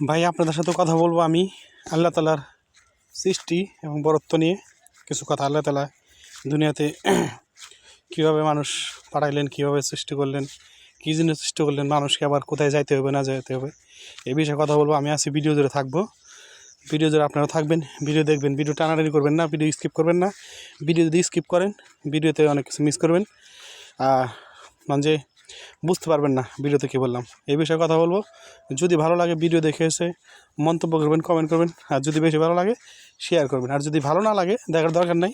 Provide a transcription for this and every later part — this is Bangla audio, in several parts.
ভাই, আপনাদের সাথে কথা বলব আমি, আল্লাহ তালার সৃষ্টি এবং বরত্ব নিয়ে কিছু কথা। আল্লাহ তালা দুনিয়াতে কীভাবে মানুষ পাঠাইলেন কীভাবে সৃষ্টি করলেন, কী জন্য সৃষ্টি করলেন, মানুষকে আবার কোথায় যাইতে হবে, না যাইতে হবে, এ বিষয়ে কথা বলব। আমি আছি ভিডিও জুড়ে থাকব। ভিডিও জুড়ে আপনারা থাকবেন, ভিডিও দেখবেন, ভিডিও টানাটানি করবেন না, ভিডিও স্কিপ করবেন না। ভিডিও যদি স্কিপ করেন, ভিডিওতে অনেক কিছু মিস করবেন। মানে বুঝতে পারবেন না ভিডিওতে কী বললাম। এই বিষয়ে কথা বলব। যদি ভালো লাগে ভিডিও দেখে এসে মন্তব্য করবেন কমেন্ট করবেন, আর যদি বেশি ভালো লাগে শেয়ার করবেন। আর যদি ভালো না লাগে, দেখার দরকার নাই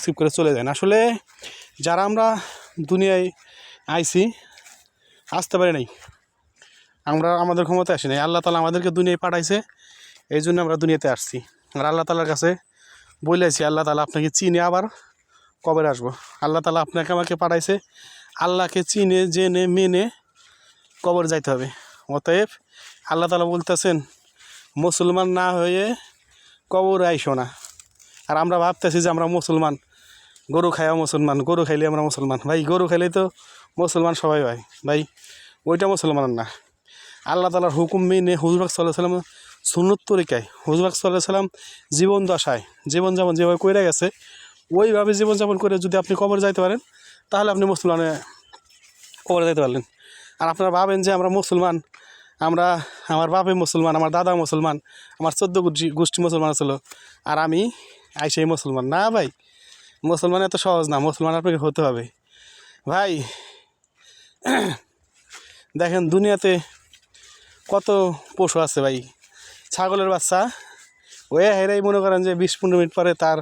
স্কিপ করে চলে যান। আসলে যারা আমরা দুনিয়ায় আইছি, আসতে পারি নাই, আমরা আমাদের ক্ষমতা আসি নাই। আল্লাহ তালা আমাদেরকে দুনিয়ায় পাঠাইছে, এই জন্য আমরা দুনিয়াতে আসছি। আর আল্লাহ তালার কাছে বলে বলেছি আল্লাহ তালা আপনাকে চিনে আবার কবে আসব। আল্লাহ তালা আপনাকে আমাকে পাঠাইছে আল্লাহকে চিনে, জেনে, মেনে কবর যাইতে হবে। অতএব আল্লাহ তালা বলতেছেন, মুসলমান না হয়ে কবর আইসো না। আর আমরা ভাবতেছি যে আমরা মুসলমান, গরু খাইয়া মুসলমান, গরু খাইলে আমরা মুসলমান। ভাই, গরু খাইলেই তো মুসলমান সবাই হয়। ভাই, ওইটা মুসলমান না। আল্লাহ তালার হুকুম মেনে হুজুরাক সাল্লাহ সাল্লাম সুন্নত তরিকায় হুজুরাক সাল্লাহ সাল্লাম জীবন দশায়, জীবনযাপন যেভাবে করে গেছে, ওইভাবে জীবনযাপন করে যদি আপনি কবর যাইতে পারেন তাহলে আপনি মুসলমানে কবরে যাইতে পারলেন। আর আপনারা ভাবেন যে আমরা মুসলমান, আমরা, আমার বাপে মুসলমান, আমার দাদা মুসলমান, আমার চোদ্দ গোষ্ঠী গোষ্ঠী মুসলমান ছিল, আর আমি আইসাই মুসলমান। না ভাই, মুসলমান এত সহজ না, মুসলমান আপনাকে হতে হবে। ভাই, দেখেন দুনিয়াতে কত পশু আছে ভাই। ছাগলের বাচ্চা ওয়ে হেরাই মনে করেন যে বিশ পনেরো মিনিট পরে তার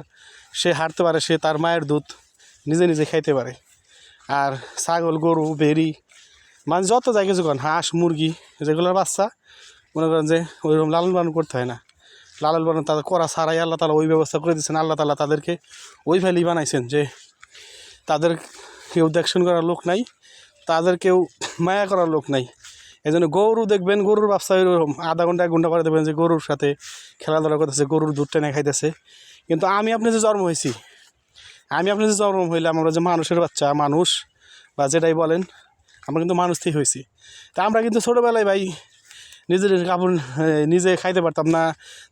সে হাঁটতে পারে, সে তার মায়ের দুধ নিজে নিজে খাইতে পারে। আর ছাগল, গরু, ভেড়ি মানে যত যায় করেন, হাঁস, মুরগি যেগুলোর বাচ্চা, মনে করেন যে ওইরকম লালন পালন করতে হয় না। লালন পালন তাদের করা ছাড়াই আল্লাহ তালা ওই ব্যবস্থা করে দিচ্ছেন আল্লাহ তালা তাদেরকে ওই ভ্যালি বানাইছেন যে তাদের কেউ দেখশন করার লোক নাই, তাদের কেউ মায়া করার লোক নাই। এই জন্য গরু দেখবেন, গরুর ব্যবসা ওইরকম, আধা ঘণ্টা, এক ঘণ্টা করে দেখবেন যে গরুর সাথে খেলাধুলা করতেছে, গরুর দুধ টেনে খাইতেছে। কিন্তু আমি, আপনি যে জন্ম হয়েছি আমি আপনি যে জন্ম হইলাম, আমরা যে মানুষের বাচ্চা, মানুষ, বা যেটাই বলেন, আমরা কিন্তু মানুষ থেকে হয়েছি। তা আমরা কিন্তু ছোটোবেলায় ভাই নিজের কাপড় নিজে খাইতে পারতাম না।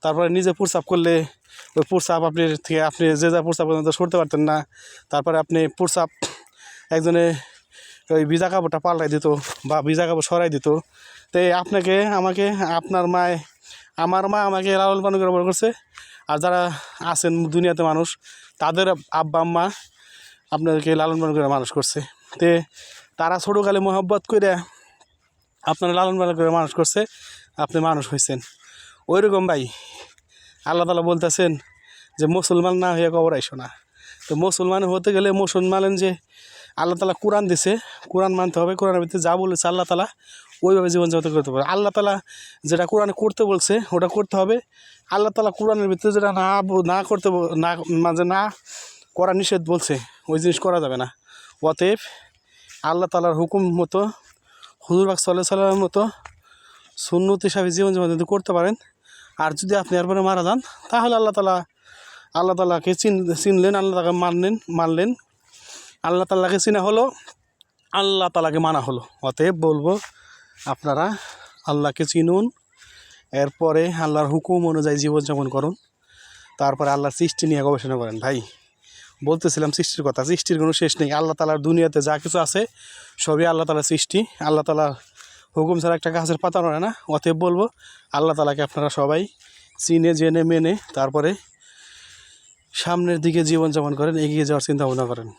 তারপরে নিজে প্রস্রাব করলে ওই প্রস্রাব আপনি থেকে, আপনি যে যা প্রস্রাব পর্যন্ত সরতে পারতেন না। তারপরে আপনি প্রস্রাব, একজনে ওই ভিজা কাপড়টা পাল্টাই দিত, বা ভিজা কাপড় সরাই দিত। তো আপনাকে, আমাকে, আপনার মায়, আমার মা আমাকে লালন পালন করে করছে। আর যারা আছেন দুনিয়াতে মানুষ তাদের আব্বা, আম্মা আপনাদেরকে লালন পালন করে মানুষ করছে। তে তারা ছোটোকালে মোহাব্বত করে আপনারা লালন পালন করে মানুষ করছে, আপনি মানুষ হয়েছেন ওই রকম ভাই, আল্লাহ তালা বলতেছেন যে মুসলমান না হয়ে কবর আইসো না। তো মুসলমান হতে গেলে মুসলমানের যে আল্লাহ তালা কোরআন দিছে, কোরআন মানতে হবে, কোরআনের ভিতরে যা বলেছে আল্লাহ তালা ওইভাবে জীবনযাপন করতে পারে আল্লাহ তালা যেটা কোরআনে করতে বলছে, ওটা করতে হবে। আল্লাহ তালা কোরআনের ভিতরে যেটা না না করতে না মাঝে না করা নিষেধ বলছে, ওই জিনিস করা যাবে না। অতএব আল্লাহ তালার হুকুম মতো হুজুরবাগ সাল্লাহ সাল্লামের মতো সুন্নত হিসাবে জীবনযাপন যদি করতে পারেন, আর যদি আপনি এরপরে মারা যান, তাহলে আল্লাহ তালা, আল্লাহ তালাকে চিন, চিনলেন, আল্লাহ তাকে মানলেন মানলেন। আল্লাহ তাল্লাহকে চিনা হলো, আল্লাহ তালাকে মানা হলো। অতএব বলব আপনারা আল্লাহকে চিনুন, এরপরে আল্লাহর হুকুম অনুযায়ী জীবনযাপন করুন, তারপরে আল্লাহর সৃষ্টি নিয়ে গবেষণা করেন। ভাই, বলতেছিলাম সৃষ্টির কথা, সৃষ্টির কোনো শেষ নেই। আল্লাহ তালার দুনিয়াতে যা কিছু আছে, সবই আল্লাহ তালার সৃষ্টি। আল্লাহ তালার হুকুম ছাড়া একটা গাছের পাতা নড়ে না। অতএব বলব, আল্লাহ তালাকে আপনারা সবাই চিনে, জেনে, মেনে, তারপরে সামনের দিকে জীবনযাপন করেন, এগিয়ে যাওয়ার চিন্তা ভাবনা করেন।